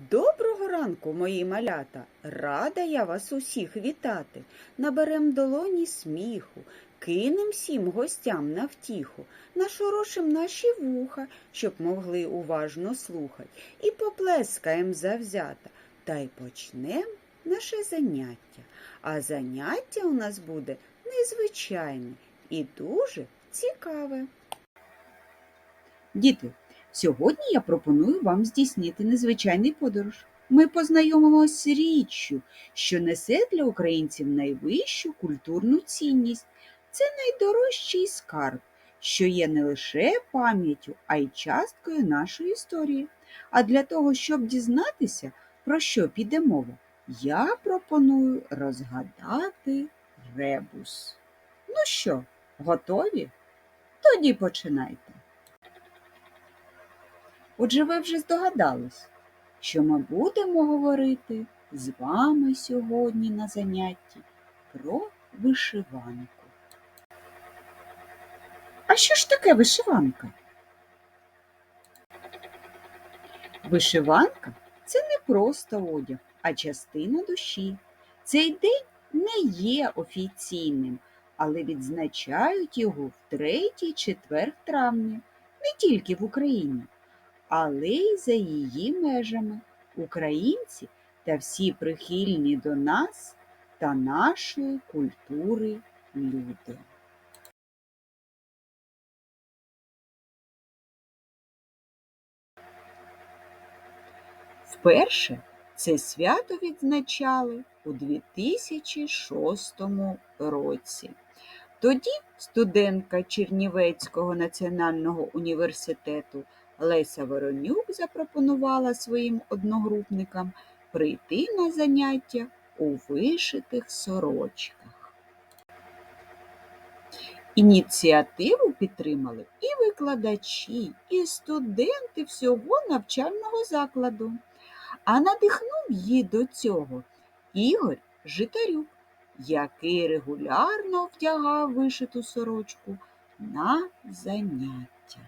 Доброго ранку, мої малята! Рада я вас усіх вітати. Наберем долоні сміху, кинем всім гостям на втіху, нашорошим наші вуха, щоб могли уважно слухать, і поплескаєм завзято, та й почнем наше заняття. А заняття у нас буде незвичайне і дуже цікаве. Діти, сьогодні я пропоную вам здійснити незвичайний подорож. Ми познайомимося з річчю, що несе для українців найвищу культурну цінність. Це найдорожчий скарб, що є не лише пам'яттю, а й часткою нашої історії. А для того, щоб дізнатися, про що піде мова, я пропоную розгадати ребус. Ну що, готові? Тоді починайте. Отже, ви вже здогадались, що ми будемо говорити з вами сьогодні на занятті про вишиванку. А що ж таке вишиванка? Вишиванка це не просто одяг, а частина душі. Цей день не є офіційним, але відзначають його в третій четвер травня, не тільки в Україні але й за її межами українці та всі прихильні до нас та нашої культури люди. Вперше це свято відзначали у 2006 році. Тоді студентка Чернівецького національного університету Леся Воронюк запропонувала своїм одногрупникам прийти на заняття у вишитих сорочках. Ініціативу підтримали і викладачі, і студенти всього навчального закладу. А надихнув її до цього Ігор Житарюк, який регулярно втягав вишиту сорочку на заняття.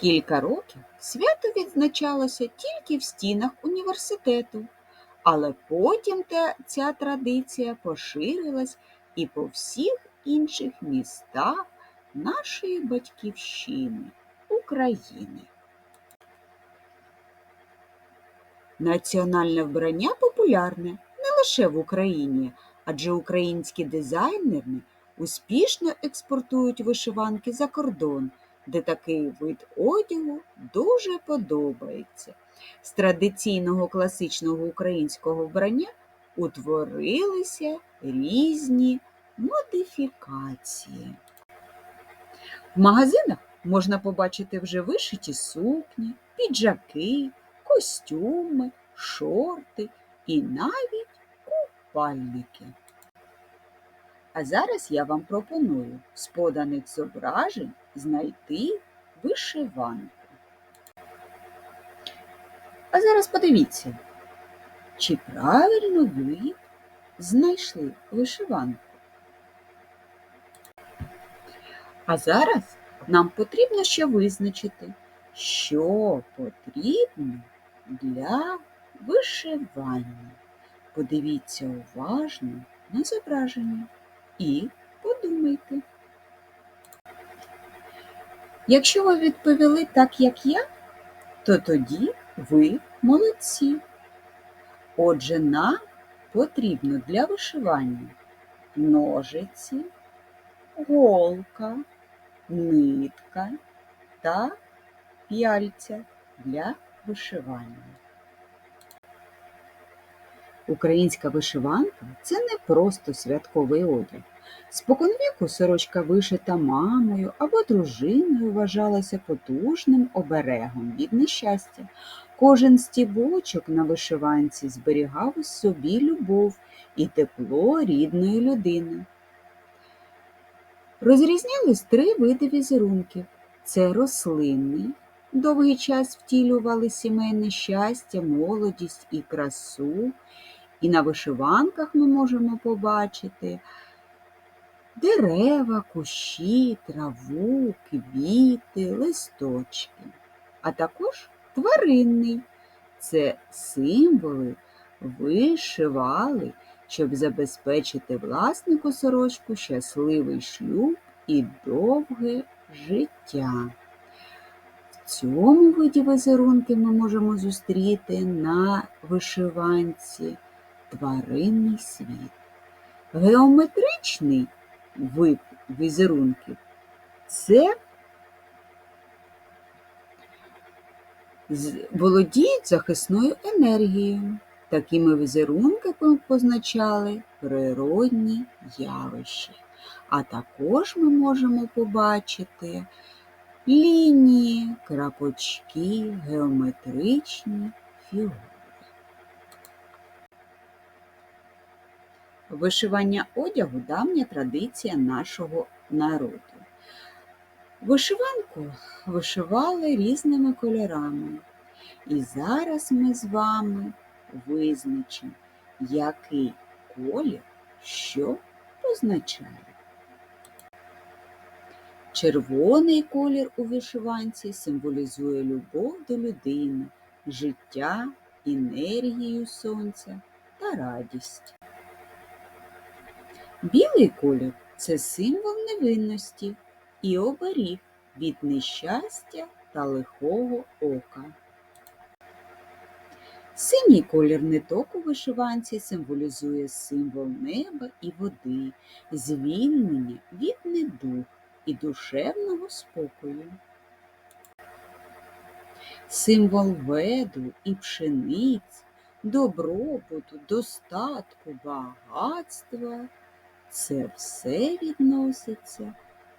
Кілька років свято відзначалося тільки в стінах університету, але потім ця традиція поширилась і по всіх інших містах нашої батьківщини України. Національне вбрання популярне не лише в Україні, адже українські дизайнери успішно експортують вишиванки за кордон де такий вид одягу дуже подобається. З традиційного класичного українського вбрання утворилися різні модифікації. В магазинах можна побачити вже вишиті сукні, піджаки, костюми, шорти і навіть купальники. А зараз я вам пропоную з поданих зображень знайти вишиванку. А зараз подивіться, чи правильно ви знайшли вишиванку. А зараз нам потрібно ще визначити, що потрібно для вишивання. Подивіться уважно на зображення і подумайте. Якщо ви відповіли так, як я, то тоді ви молодці. Отже, нам потрібно для вишивання ножиці, голка, нитка та п'яльця для вишивання. Українська вишиванка це не просто святковий одяг. Споконвіку сорочка вишита мамою або дружиною вважалася потужним оберегом від нещастя. Кожен стібочок на вишиванці зберігав у собі любов і тепло рідної людини. Розрізнялись три види візерунків це рослинний, довгий час втілювали сімейне щастя, молодість і красу. І на вишиванках ми можемо побачити дерева, кущі, траву, квіти, листочки, а також тваринний. Це символи вишивали, щоб забезпечити власнику сорочку щасливий шлюб і довге життя. В цьому виді візерунки ми можемо зустріти на вишиванці тваринний світ. Геометричний візерунків це володіють захисною енергією. Такими візерунками позначали природні явища. А також ми можемо побачити лінії, крапочки, геометричні фігури. Вишивання одягу давня традиція нашого народу. Вишиванку вишивали різними кольорами. І зараз ми з вами визначимо, який колір що позначає. Червоний колір у вишиванці символізує любов до людини, життя, енергію сонця та радість. Білий колір це символ невинності і оберіг від нещастя та лихого ока. Синій колір ниток у вишиванці символізує символ неба і води, звільнення від недух і душевного спокою. Символ веду і пшениць, добробуту, достатку, багатства це все відноситься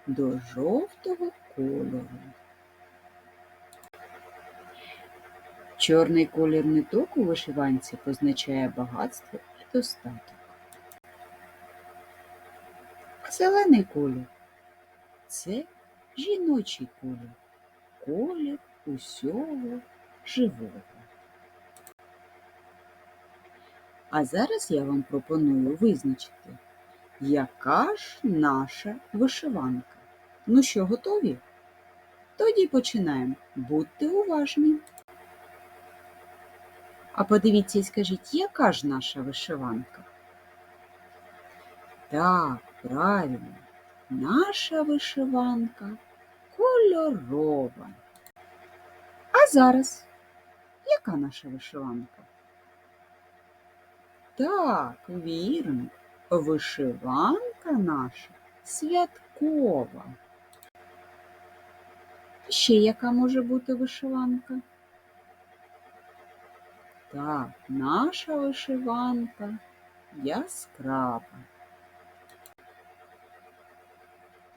до жовтого кольору. Чорний колір ниток у вишиванці позначає багатство і достаток. Зелений колір це жіночий колір, колір усього живого. А зараз я вам пропоную визначити, яка ж наша вишиванка. Ну що, готові? Тоді починаємо. Будьте уважні. А подивіться і скажіть, яка ж наша вишиванка? Так, правильно, наша вишиванка кольорова. А зараз яка наша вишиванка? Так, вірно, вишиванка наша святкова. Ще яка може бути вишиванка? Так, наша вишиванка яскрава.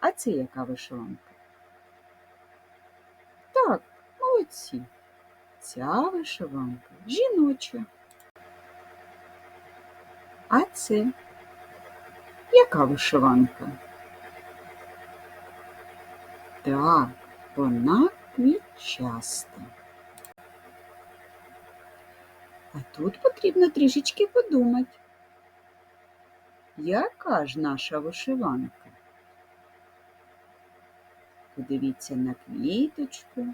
А це яка вишиванка? Так, молодці. Ця вишиванка жіноча. А це яка вишиванка? Так, вона квітчаста. А тут потрібно трішечки подумати. Яка ж наша вишиванка? Подивіться на квіточку.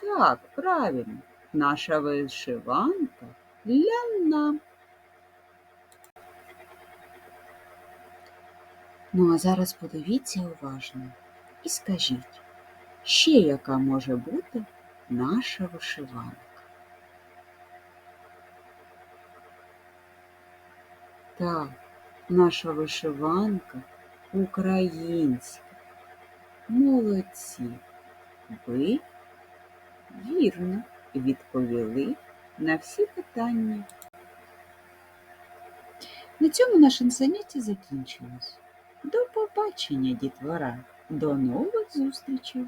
Так, правильно, наша вишиванка ляна. Ну, а зараз подивіться уважно і скажіть, ще яка може бути наша вишиванка? Так, наша вишиванка українська. Молодці. Ви вірно відповіли на всі питання. На цьому наше заняття закінчилось. До побачення, дітвора. До нових зустрічей!